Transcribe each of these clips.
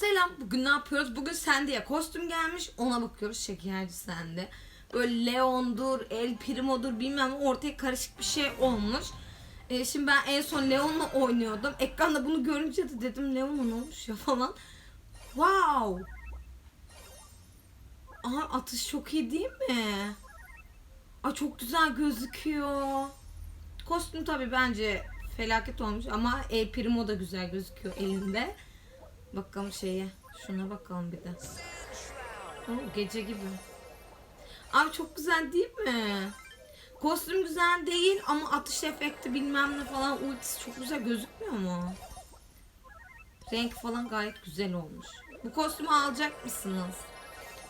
Selam. Bugün ne yapıyoruz? Bugün Sandy'ye kostüm gelmiş. Ona bakıyoruz. Şekerci Sandy. Böyle Leon'dur, El Primo'dur bilmem ortaya karışık bir şey olmuş. Ee, şimdi ben en son Leon'la oynuyordum. Ekranda bunu görünce de dedim Leon'a ne olmuş ya falan. Wow. Aha atış çok iyi değil mi? Ay çok güzel gözüküyor. Kostüm tabi bence felaket olmuş ama El Primo da güzel gözüküyor elinde. Bakalım şeye. Şuna bakalım bir de. Oo, gece gibi. Abi çok güzel değil mi? Kostüm güzel değil ama atış efekti bilmem ne falan ultisi çok güzel gözükmüyor mu? Renk falan gayet güzel olmuş. Bu kostümü alacak mısınız?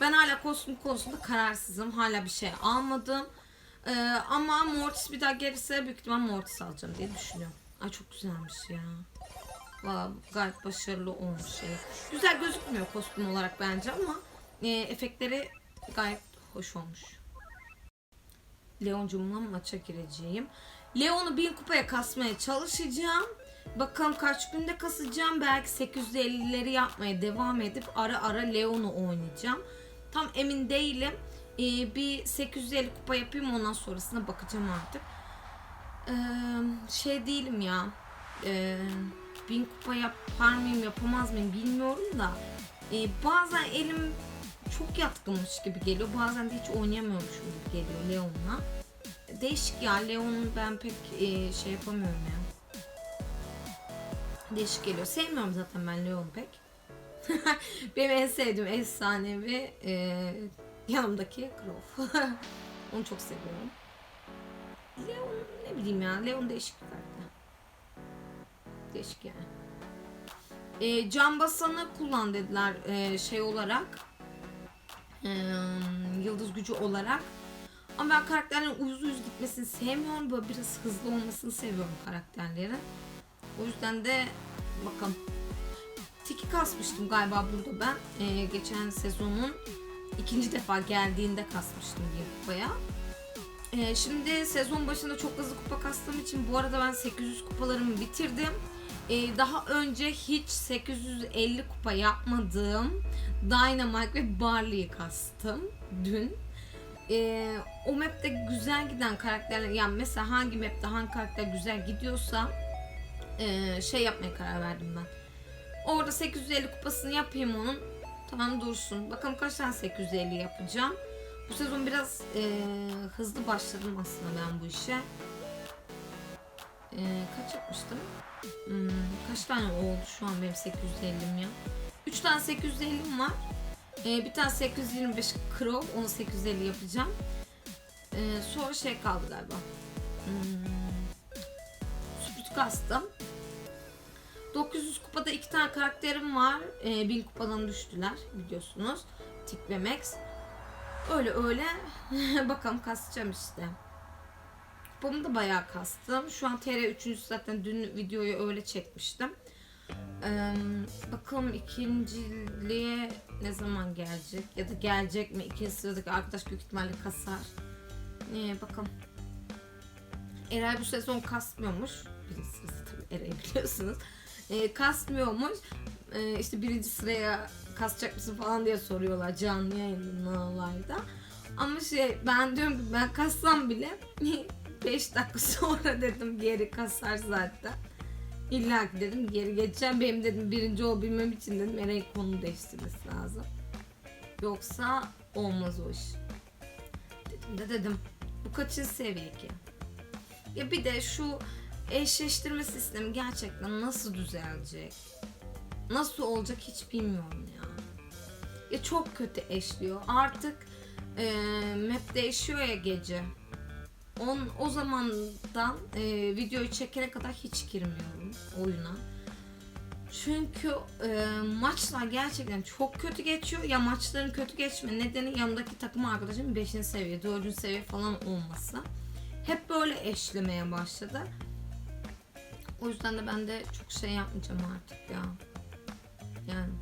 Ben hala kostüm konusunda kararsızım. Hala bir şey almadım. Ee, ama Mortis bir daha gelirse büyük ihtimal Mortis alacağım diye düşünüyorum. Ay çok güzelmiş ya. Valla gayet başarılı olmuş şey. Güzel gözükmüyor kostüm olarak bence ama e, efektleri gayet hoş olmuş. Leoncumla maça gireceğim. Leon'u bin kupaya kasmaya çalışacağım. Bakalım kaç günde kasacağım. Belki 850'leri yapmaya devam edip ara ara Leon'u oynayacağım. Tam emin değilim. Ee, bir 850 kupa yapayım ondan sonrasına bakacağım artık. Ee, şey değilim ya. Ee, bin kupa yapar mıyım yapamaz mıyım bilmiyorum da. Ee, bazen elim çok yatkınmış gibi geliyor. Bazen de hiç oynayamıyormuşum gibi geliyor Leon'la. Değişik ya Leon'u ben pek e, şey yapamıyorum ya. Değişik geliyor. Sevmiyorum zaten ben Leon'u pek. Benim en sevdiğim efsanevi e, yanımdaki Crow. Onu çok seviyorum. Leon ne bileyim ya. Leon değişik yani. E, can basanı kullan dediler e, şey olarak. E, yıldız gücü olarak. Ama ben karakterlerin uyuz uyuz gitmesini sevmiyorum. Böyle biraz hızlı olmasını seviyorum karakterlerin. O yüzden de bakalım. Tiki kasmıştım galiba burada ben. Ee, geçen sezonun ikinci defa geldiğinde kasmıştım bir kupaya. Ee, şimdi sezon başında çok hızlı kupa kastığım için bu arada ben 800 kupalarımı bitirdim. Ee, daha önce hiç 850 kupa yapmadığım Dynamite ve Barley'i kastım dün. Ee, o map'te güzel giden karakterler yani mesela hangi map'te hangi karakter güzel gidiyorsa ee, şey yapmaya karar verdim ben. Orada 850 kupasını yapayım onun. Tamam dursun. Bakalım kaç tane 850 yapacağım. Bu sezon biraz ee, hızlı başladım aslında ben bu işe. Ee, kaç yapmıştım? Hmm, kaç tane oldu şu an benim 850'm ya? 3 tane 850'm var. Ee, bir tane 825 Crow, onu 850 yapacağım. Ee, sonra şey kaldı galiba. Hmm, kastım. 900 kupada iki tane karakterim var. Ee, 1000 kupadan düştüler biliyorsunuz. Tik ve Max. Öyle öyle bakalım kasacağım işte. Kupamı da bayağı kastım. Şu an TR 3. zaten dün videoyu öyle çekmiştim. Ee, bakalım ikinciliğe ne zaman gelecek ya da gelecek mi? İkinci sıradaki arkadaş büyük ihtimalle kasar. Ee, bakalım. Eray bu sezon kasmıyormuş. Sırası tabii Eray biliyorsunuz. Ee, kasmıyormuş. Ee, işte birinci sıraya kasacak mısın falan diye soruyorlar canlı yayınlarda. Ama şey ben diyorum ki ben kassam bile 5 dakika sonra dedim geri kasar zaten. İlla ki dedim geri geçeceğim. Benim dedim birinci olabilmem için dedim Eray'ın konu değiştirmesi lazım. Yoksa olmaz o iş. Dedim de dedim. Bu kaçıncı seviye ki? Ya bir de şu eşleştirme sistemi gerçekten nasıl düzelecek? Nasıl olacak hiç bilmiyorum ya. Ya çok kötü eşliyor. Artık e, map değişiyor ya gece. On, o zamandan e, videoyu çekene kadar hiç girmiyorum oyuna. Çünkü e, maçlar gerçekten çok kötü geçiyor. Ya maçların kötü geçme nedeni yanımdaki takım arkadaşım 5. seviye, 4. seviye falan olması. Hep böyle eşlemeye başladı. O yüzden de ben de çok şey yapmayacağım artık ya. Yani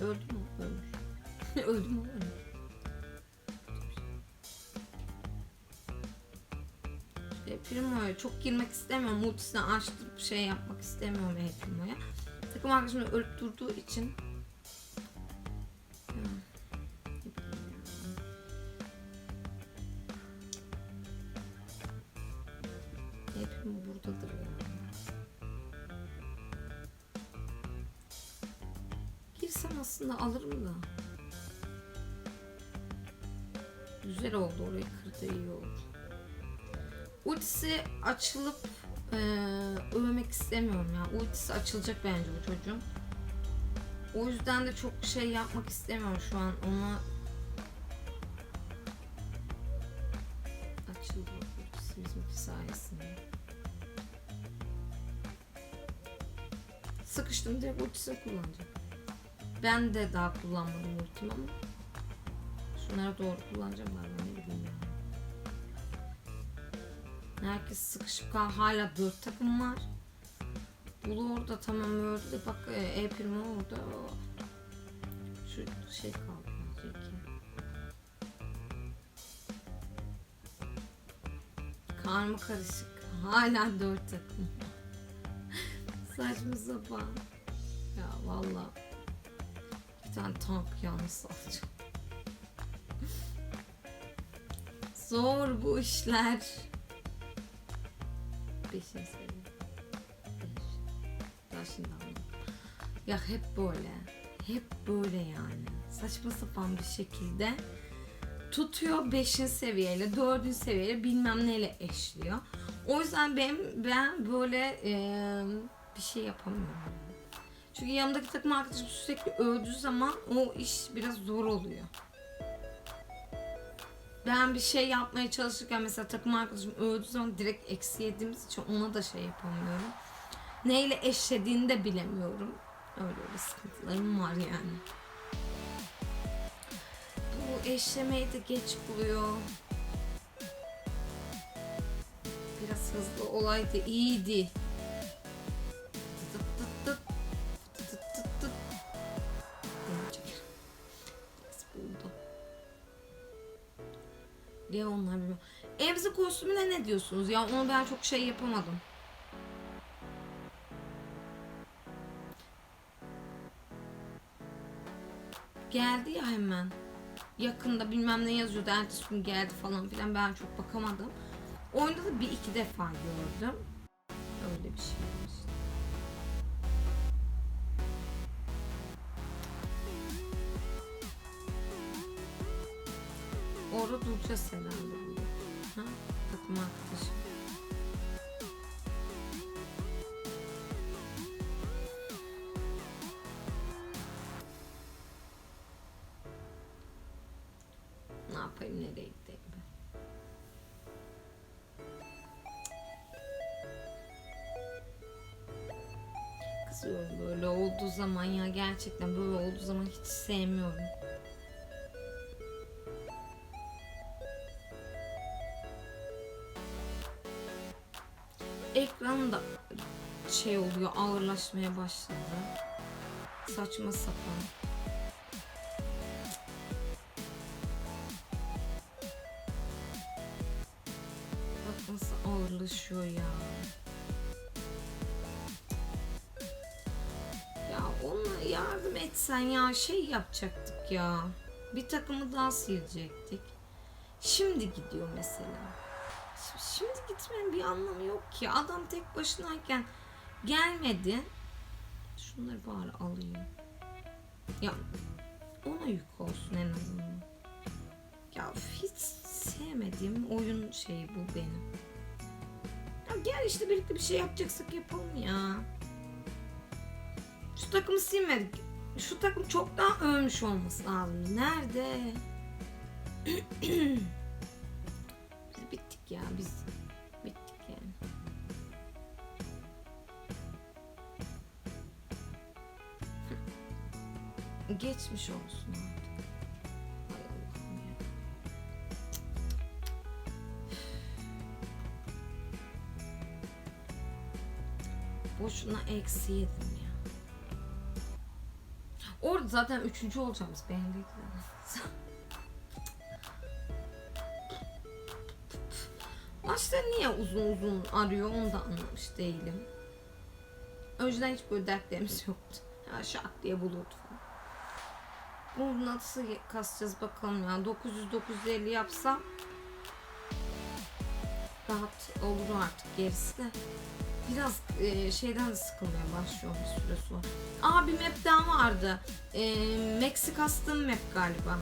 Öldü mü? Ölmüş. Öldü mü? Ölmüş. Şöyle Primo'ya çok girmek istemiyorum. Multisini açtırıp şey yapmak istemiyorum E Primo'ya. Takım arkadaşım da ölüp durduğu için Primo buradadır ya. Aslında alırım da. Güzel oldu orayı kırdı iyi oldu. Ultisi açılıp eee övmek istemiyorum ya. Ultisi açılacak bence bu çocuğun. O yüzden de çok şey yapmak istemiyorum şu an ona. Açıldı ultisi bizimki sayesinde. Sıkıştım direkt ultisini kullanacak. Ben de daha kullanmadım ultimi ama şunlara doğru kullanacağım galiba ne bileyim ya. Herkes sıkışıp kal. Hala dört takım var. Bulu orada tamam öldü de bak e, primo orada. Şu şey kaldı. Karma karışık. Hala dört takım. Saçma sapan. Ya valla. Bir tane tank yalnız alacağım. Zor bu işler. Beşinci seviye. Beş. Daha şimdi anladım. Ya hep böyle. Hep böyle yani. Saçma sapan bir şekilde tutuyor 5. seviyeyle, 4. seviyeyle bilmem neyle eşliyor. O yüzden ben ben böyle eee, bir şey yapamıyorum. Çünkü yanımdaki takım arkadaşım sürekli öldüğü zaman o iş biraz zor oluyor. Ben bir şey yapmaya çalışırken mesela takım arkadaşım öldüğü zaman direkt eksi yediğimiz için ona da şey yapamıyorum. Neyle eşlediğini de bilemiyorum. Öyle öyle sıkıntılarım var yani. Bu eşlemeyi de geç buluyor. Biraz hızlı olaydı iyiydi. Kostümüne ne diyorsunuz ya? Onu ben çok şey yapamadım. Geldi ya hemen. Yakında bilmem ne yazıyordu. Ertesi gün geldi falan filan. Ben çok bakamadım. Oyunda da bir iki defa gördüm. Öyle bir şey. Orada duracağız herhalde Ben? Kızıyorum böyle olduğu zaman ya gerçekten böyle olduğu zaman hiç sevmiyorum. Ekran da şey oluyor ağırlaşmaya başladı. Saçma sapan. Ağırlaşıyor ya. Ya ona yardım etsen ya şey yapacaktık ya. Bir takımı daha silecektik. Şimdi gidiyor mesela. Şimdi gitmenin bir anlamı yok ki. Adam tek başınayken gelmedi. Şunları bari alayım. Ya ona yük olsun en azından. Ya hiç sevmediğim oyun şeyi bu benim. Gel işte birlikte bir şey yapacaksak yapalım ya. Şu takımı silmedik. Şu takım çok daha övmüş olması lazım. Nerede? biz bittik ya biz. Bittik yani. Geçmiş olsun artık. Boşuna eksi yedim ya. Orada zaten üçüncü olacağımız belliydi. Maçları niye uzun uzun arıyor onu da anlamış değilim. Önceden hiç böyle dertlerimiz yoktu. Ya şak diye bulurdu falan. Bunu nasıl kasacağız bakalım ya. 900-950 yapsam rahat olur artık gerisi de. Biraz e, şeyden de sıkılmaya başlıyor bir süre sonra. Aa bir map daha vardı. E, Maxi Custom map galiba.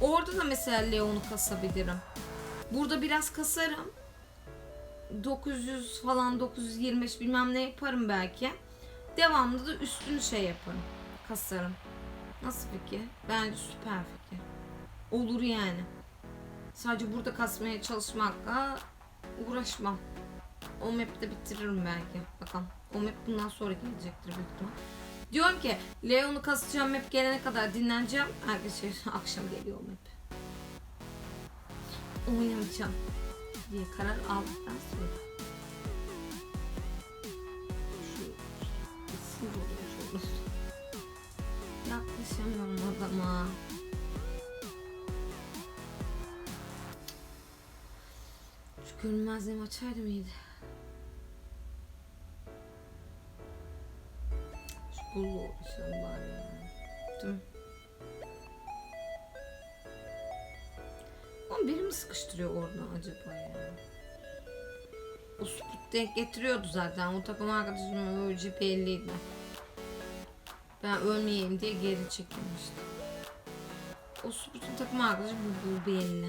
Orada da mesela Leon'u kasabilirim. Burada biraz kasarım. 900 falan 925 bilmem ne yaparım belki. Devamlı da üstünü şey yaparım. Kasarım. Nasıl fikir? Bence süper fikir. Olur yani. Sadece burada kasmaya çalışmakla uğraşmam. O map'te bitiririm belki. Bakalım. O map bundan sonra gelecektir büyük ihtimal. Diyorum ki Leon'u kasacağım map gelene kadar dinleneceğim. Arkadaşlar akşam geliyor o map. Oynamayacağım diye karar aldıktan sonra. Şu sinir oluyor şöyle. Yaklaşamıyorum adama. Şu görünmezliğimi açaydım iyiydi. Uğraşalım bari ya. Değil mi? Ama biri mi sıkıştırıyor oradan acaba ya? O sput getiriyordu zaten. O takım arkadaşımın öleceği belliydi. Ben ölmeyeyim diye geri çekilmiştim. O sputun takım arkadaşı bu, bu belli.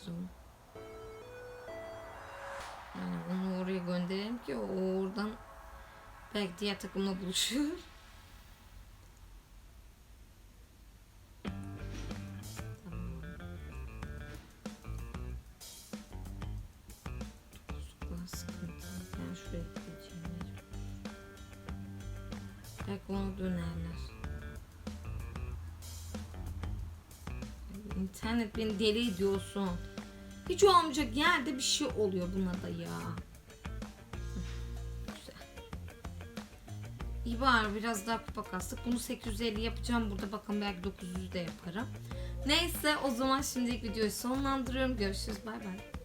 Onu sıkıştıralım. Yani onu oraya gönderelim ki o oradan belki diğer takımla buluşur. Belki onu dönerler. İnternet beni deli ediyorsun. Hiç olmayacak yerde bir şey oluyor buna da ya. Bari biraz daha kupa kastık. Bunu 850 yapacağım. Burada bakın belki 900 de yaparım. Neyse o zaman şimdilik videoyu sonlandırıyorum. Görüşürüz. Bay bay.